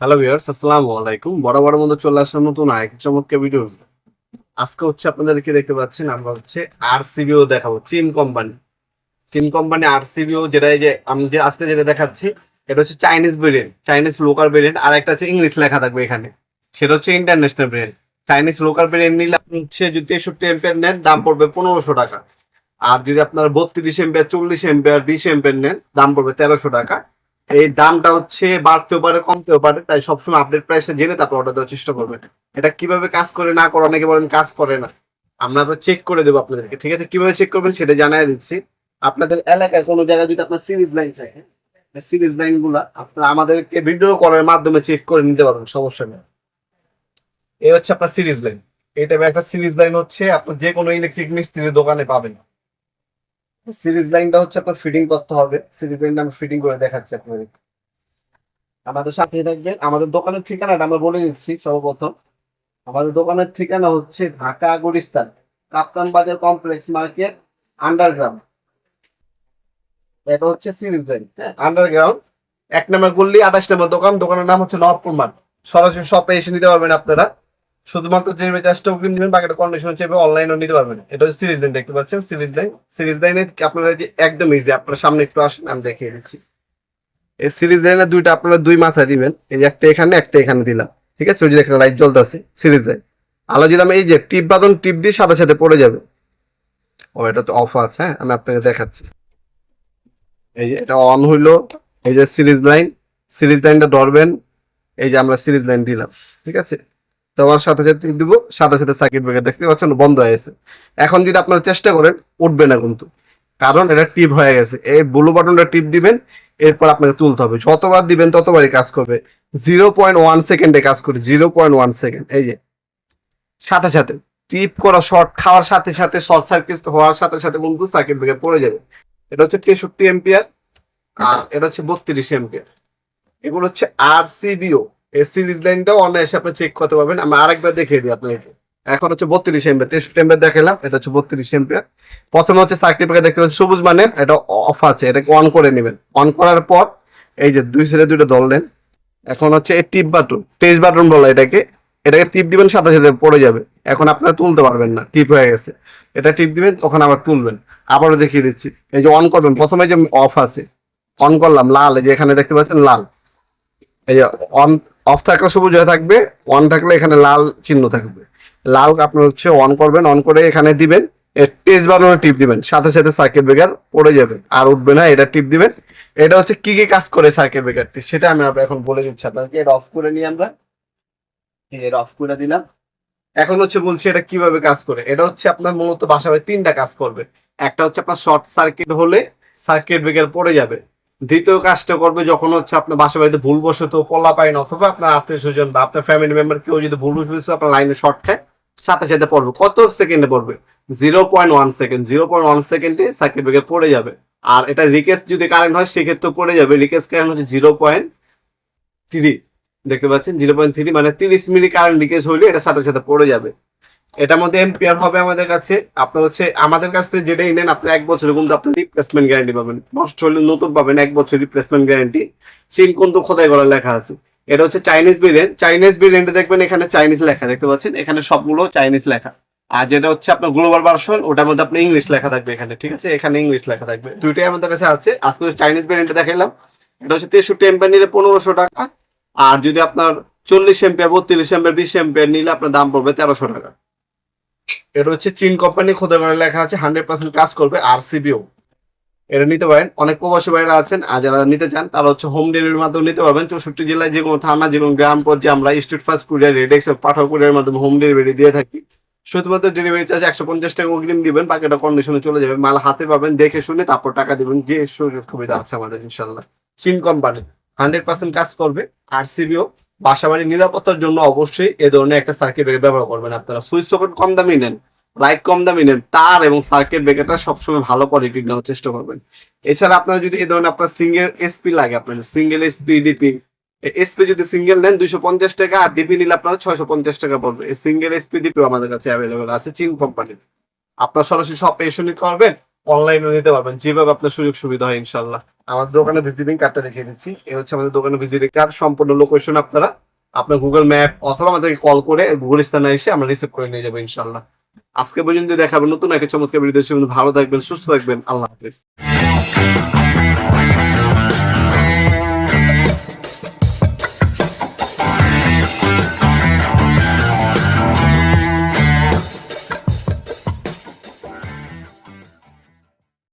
Hello viewers আসসালামু আলাইকুম। বড় বড় মতো চলে আসলাম নতুন আরেক চমৎকার ভিডিও আজকে হচ্ছে আপনাদেরকে দেখতে পাচ্ছেন, আমরা হচ্ছে আরসিবিও দেখাবো চীন কোম্পানি চীন কোম্পানি আরসিবিও যেটা যে আমি যে আজকে যেটা দেখাচ্ছি, এটা হচ্ছে Chinese variant Chinese local variant আর একটা হচ্ছে ইংলিশ লেখা থাকবে এখানে। সেটা হচ্ছে international variant Chinese local variant নিলে আপনি হচ্ছে যদি তেষট্টি এম্পিয়ার নেন, দাম পড়বে পনেরোশো টাকা। আর যদি আপনার বত্রিশ এম্পিয়ার চল্লিশ এম্পিয়ার বিশ এম্পিয়ার নেন, দাম পড়বে তেরোশো টাকা। এই দামটা হচ্ছে বাড়তেও পারে, কমতেও পারে, তাই সবসময় আপডেট প্রাইসে জেনে তারপর অর্ডার দেওয়ার চেষ্টা করবেন। এটা কীভাবে কাজ করে না করে, অনেকে বলেন কাজ করে না। আমরা চেক করে দেবো আপনাদেরকে, ঠিক আছে? কীভাবে চেক করবেন সেটা জানাই দিচ্ছি। আপনাদের এলাকায় কোনো জায়গায় যদি আপনার সিরিজ লাইন থাকে সিরিজ লাইনগুলা আপনারা আমাদেরকে ভিডিও করার মাধ্যমে চেক করে নিতে পারবেন, সমস্যা নেই। এই হচ্ছে আপনার সিরিজ লাইন এই টাইপের একটা সিরিজ লাইন হচ্ছে আপনার যে কোনো ইলেকট্রিক মিস্ত্রির দোকানে পাবেন। সিরিজ লাইনটা হচ্ছে আপনার ফিটিং করতে হবে। সিরিজ লাইনটা আমি ফিটিং করে দেখাচ্ছি আপনাদের। আমাদের সাথে থাকবেন, আমাদের দোকানের ঠিকানাটা আমরা বলে দিচ্ছি সর্বপ্রথম। আমাদের দোকানের ঠিকানা হচ্ছে ঢাকা গুলিস্তান, কাপ্তান বাজার কমপ্লেক্স মার্কেট আন্ডারগ্রাউন্ড এটা হচ্ছে সিরিজ লাইন হ্যাঁ আন্ডারগ্রাউন্ড এক নম্বর গল্লি আঠাশ নম্বর দোকান, দোকানের নাম হচ্ছে নবপুর মাঠ সরাসরি শপে এসে নিতে পারবেন আপনারা। শুধুমাত্র ডেলিভারি চার্জটা অগ্রিম দিবেন বাকিটা কন্ডিশন চেপে অনলাইনেও নিতে পারবেন। এটা হচ্ছে সিরিজ লাইন দেখতে পাচ্ছেন? সিরিজ লাইন সিরিজ লাইনে আপনারা যে একদম ইজি আপনারা সামনে একটু আসেন, আমি দেখিয়ে দিচ্ছি। এই সিরিজ লাইনে দুইটা আপনারা দুই মাথা দিবেন, এই যে একটা এখানে একটা এখানে দিলাম। ঠিক আছে? ওই যে এখানে লাইট জ্বলতেছে সিরিজ লাইন আলো যদি আমি এই যে টিপ বাদন, টিপ দিয়ে সাথে সাথে পড়ে যাবে। ও, এটা তো অফ আছে হ্যাঁ? আমি আপনাকে দেখাচ্ছি। এই যে এটা অন হইল, এই যে সিরিজ লাইন সিরিজ লাইনটা ধরবেন, এই যে আমরা সিরিজ লাইন দিলাম। ঠিক আছে? দেওয়ার সাথে সাথে দিব, সাথে সাথে সার্কিট ব্রেকার দেখতে পাচ্ছেন, বন্ধ হয়ে গেছে। এখন যদি আপনারা চেষ্টা করেন, উঠবে না কিন্তু। কারণ এটা টিপ হয়ে গেছে। এই ব্লু বাটনটা টিপ দিবেন, এরপর আপনাকে তুলতে হবে। যতবার দিবেন, ততবারই কাজ করবে। জিরো পয়েন্ট ওয়ান সেকেন্ডে কাজ করে জিরো পয়েন্ট ওয়ান সেকেন্ড এই যে। সাথে সাথে, টিপ করা শর্ট খাওয়ার সাথে সাথে শর্ট সার্কিট হওয়ার সাথে সাথে কিন্তু সার্কিট ব্রেকার পড়ে যাবে। এটা হচ্ছে তেষট্টি এম্পিয়ার আর এটা হচ্ছে বত্রিশ এম্পিয়ার এগুলো হচ্ছে আর সিবিও এই সিরিজ লাইনটাও অনায়াসে আপনি চেক করতে পারবেন। আমি আরেকবার দেখিয়ে দিই আপনাকে। এখন হচ্ছে বত্রিশ এম্পিয়ার তেষট্টি এম্পিয়ার দেখালাম, এটা হচ্ছে বত্রিশ এম্পিয়ার প্রথমে হচ্ছে সার্কিট ব্রেকার দেখতে পাচ্ছেন, সবুজ মানে এটা অফ আছে, এটাকে অন করে নেবেন। অন করার পর এই যে দুই সাইডে দুইটা ধরলেন এখন হচ্ছে এই টিপ বাটন টেজ বাটন বলে এটাকে। এটাকে টিপ দিবেন, সাথে সাথে পড়ে যাবে। এখন আপনারা তুলতে পারবেন না টিপ হয়ে গেছে। এটা টিপ দিবেন, তখন আবার তুলবেন। আবারও দেখিয়ে দিচ্ছি। এই যে অন করবেন, প্রথমে যে অফ আছে অন করলাম, লাল, এই যে এখানে দেখতে পাচ্ছেন লাল। এই যে অন অফ থাকলে সবুজ হয়ে থাকবে অন থাকলে এখানে লাল চিহ্ন থাকবে। লাল আপনার হচ্ছে অন করবেন অন করে এখানে দিবেন টেস্ট বানানোর টিপ দিবেন, সাথে সাথে সার্কিট ব্রেকার পড়ে যাবে, আর উঠবে না, এটা টিপ দিবেন। এটা হচ্ছে কি কি কাজ করে সার্কিট ব্রেকারটি সেটা আমি আপনাকে এখন বলে দিচ্ছি আপনাকে, এটা অফ করে নিই আমরা। এটা অফ করে দিলাম। এখন হচ্ছে বলছি এটা কীভাবে কাজ করে, এটা হচ্ছে আপনার মূলত বাসা বাড়ি তিনটা কাজ করবে। একটা হচ্ছে আপনার শর্ট সার্কিট হলে সার্কিট ব্রেকার পড়ে যাবে। দ্বিতীয় কাজটা করবে যখন হচ্ছে আপনার বাসা বাড়িতে ভুলবশত পলা পাইন অথবা আপনার আত্মীয় স্বজন বা আপনার ফ্যামিলি মেম্বার কেউ যদি ভুলবশত আপনার লাইনে শর্ট খায়, সাথে সাথে পড়বে। কত সেকেন্ডে পড়বে? Zero point one second zero point one সেকেন্ডে সার্কিট ব্রেকার পড়ে যাবে। আর এটা রিকেস্ট যদি কারেন্ট হয় সেক্ষেত্রে পড়ে যাবে। রিকেস্ট কারেন্ট হচ্ছে জিরো পয়েন্ট থ্রি দেখতে পাচ্ছেন? জিরো পয়েন্ট থ্রি মানে তিরিশ মিলি কারেন্ট লিকেজ হইলে এটা সাথে সাথে পড়ে যাবে। এটার মধ্যে এম্পিয়ার হবে আমাদের কাছে। আপনার হচ্ছে, আমাদের কাছ থেকে যেটাই নেন, আপনি এক বছরের কিন্তু আপনি রিপ্লেসমেন্ট গ্যারান্টি পাবেন। নষ্ট হলে নতুন পাবেন এক বছর রিপ্লেসমেন্ট গ্যারান্টি চীন কিন্তু খোদাই করা লেখা আছে। এটা হচ্ছে চাইনিজ ভেরিয়েন্ট চাইনিজ ভেরিয়েন্টে দেখবেন এখানে চাইনিজ লেখা, দেখতে পাচ্ছেন? এখানে সবগুলো চাইনিজ লেখা। আর যেটা হচ্ছে আপনার গ্লোবাল ভার্সন ওটার মধ্যে আপনার ইংলিশ লেখা থাকবে এখানে, ঠিক আছে? এখানে ইংলিশ লেখা থাকবে। দুইটাই আমাদের কাছে আছে। আজকে চাইনিজ ভেরিয়েন্টে দেখালাম এটা হচ্ছে তেষট্টি এম্পিয়ার নিলে পনেরোশো টাকা। আর যদি আপনার চল্লিশ এম্পিয়ার বত্রিশ এম্পিয়ার বিশ এম্পিয়ার নিলে আপনার দাম পড়বে তেরোশো টাকা। এটা হচ্ছে চীন কোম্পানি, খোদা করে লেখা আছে হান্ড্রেড পার্সেন্ট কাজ করবে আর সিবিও এটা নিতে পারেন। অনেক প্রবাসী বাইরে আছেন, আর যারা নিতে চান, তারা হচ্ছে হোম ডেলিভারির মাধ্যমে নিতে পারবেন। চৌষট্টি জেলায় যে কোনো থানা, যে কোনো গ্রাম পর্যায়ে আমরা Steadfast courier RedX Pathao courier মাধ্যমে হোম ডেলিভারি দিয়ে থাকি। শুধুমাত্র ডেলিভারি চার্জ একশো পঞ্চাশ টাকা অগ্রিম দিবেন, বাকিটা কন্ডিশনে চলে যাবে। মাল হাতে পাবেন, দেখে শুনে তারপর টাকা দিবেন, যে সুযোগ সুবিধা আছে আমাদের ইনশাল্লাহ চীন কোম্পানি হান্ড্রেড পার্সেন্ট কাজ করবে আর সিবিও বাসাবাড়ির নিরাপত্তার জন্য অবশ্যই এ ধরনের একটা সার্কিট ব্রেকার ব্যবহার করবেন আপনারা। সুইচ সকেট কম দামি নেন লাইট কম দামি নেন, তার এবং সার্কিট ব্রেকারটা সবসময় ভালো কোয়ালিটি নেওয়ার চেষ্টা করবেন। এছাড়া আপনারা যদি এ ধরনের আপনার সিঙ্গেল এসপি লাগে আপনার সিঙ্গেল এসপি ডিপি এসপি যদি সিঙ্গেল নেন দুইশো পঞ্চাশ টাকা, আর ডিপি নিলে আপনার ছয়শো পঞ্চাশ টাকা পড়বে। সিঙ্গেল এসপি ডিপিও আমাদের কাছে অ্যাভেলেবেল আছে চীন কোম্পানির আপনার সরাসরি সব এসে নিতে পারবেন। অনলাইনে নিতে পারবেন। যেভাবে আপনার সুযোগ সুবিধা হয় ইনশাল্লাহ আমাদের দোকানে ভিজিটিং কার্ডটা দেখিয়ে দিচ্ছি। এই হচ্ছে আমাদের দোকানে ভিজিটিং কার্ড সম্পূর্ণ লোকেশন আপনারা, আপনার গুগল ম্যাপ অথবা আমাদেরকে কল করে গুগল স্থানে এসে আমরা রিসিভ করে নিয়ে যাব ইনশাল্লাহ আজকে পর্যন্ত দেখাবেন নতুন একটা চমৎকার ভিডিও ভালো থাকবেন, সুস্থ থাকবেন। আল্লাহ হাফিজ।